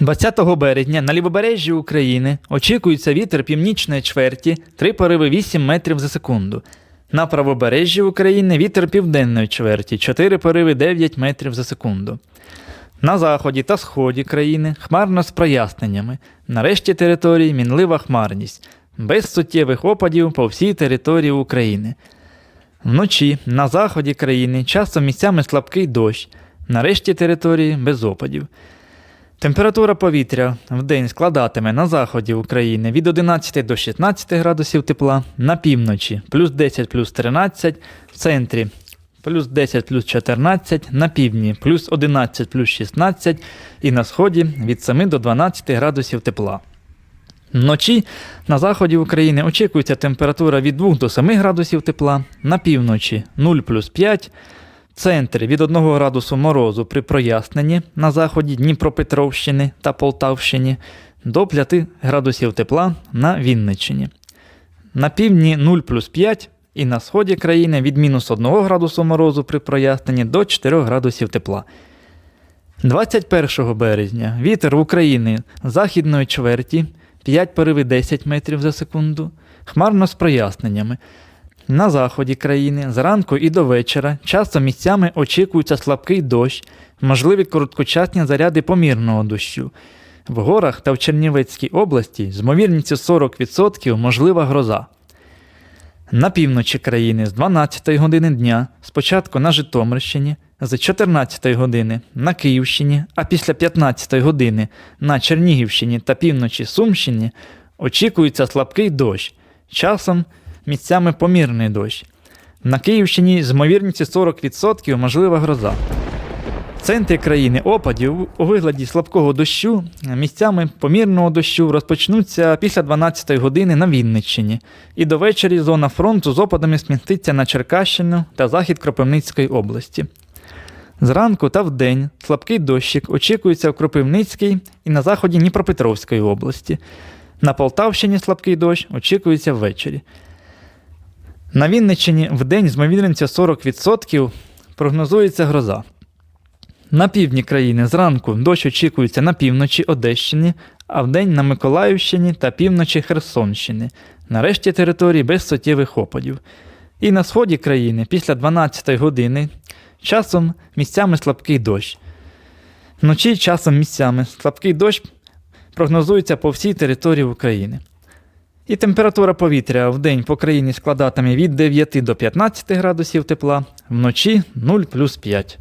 20 березня на лівобережжі України очікується вітер північної чверті 3 пориви 8 метрів за секунду. На правобережжі України вітер південної чверті 4 пориви 9 метрів за секунду. На заході та сході країни хмарно з проясненнями. На решті території мінлива хмарність, без суттєвих опадів по всій території України. Вночі на заході країни часом місцями слабкий дощ, на решті території без опадів. Температура повітря в день складатиме на заході України від 11 до 16 градусів тепла, на півночі плюс 10 плюс 13, в центрі плюс 10 плюс 14, на півдні плюс 11 плюс 16 і на сході від 7 до 12 градусів тепла. Вночі на заході України очікується температура від 2 до 7 градусів тепла, на півночі 0 плюс 5, в центрі від 1 градусу морозу при проясненні на заході Дніпропетровщини та Полтавщині до 5 градусів тепла на Вінниччині. На півдні 0 плюс 5 і на сході країни від мінус 1 градусу морозу при проясненні до 4 градусів тепла. 21 березня вітер в Україні західної чверті 5 пориви 10 метрів за секунду, хмарно з проясненнями. На заході країни зранку і до вечора часом місцями очікується слабкий дощ, можливі короткочасні заряди помірного дощу. В горах та в Чернівецькій області з ймовірністю 40% можлива гроза. На півночі країни з 12 години дня, спочатку на Житомирщині, з 14 години на Київщині, а після 15 години на Чернігівщині та півночі Сумщині очікується слабкий дощ, часом місцями помірний дощ. На Київщині з ймовірністю 40% можлива гроза. В центрі країни опадів у вигляді слабкого дощу, місцями помірного дощу розпочнуться після 12 години на Вінниччині, і до вечері зона фронту з опадами сміститься на Черкащину та захід Кропивницької області. Зранку та вдень слабкий дощик очікується в Кропивницькій і на заході Дніпропетровської області. На Полтавщині слабкий дощ очікується ввечері. На Вінниччині вдень з ймовірністю 40% прогнозується гроза. На півдні країни зранку дощ очікується на півночі Одещини, а вдень на Миколаївщині та півночі Херсонщини, на решті території без суттєвих опадів. І на сході країни після 12 години часом місцями слабкий дощ. Вночі часом місцями слабкий дощ прогнозується по всій території України. І температура повітря в день по країні складатиме від 9 до 15 градусів тепла, вночі 0 плюс 5.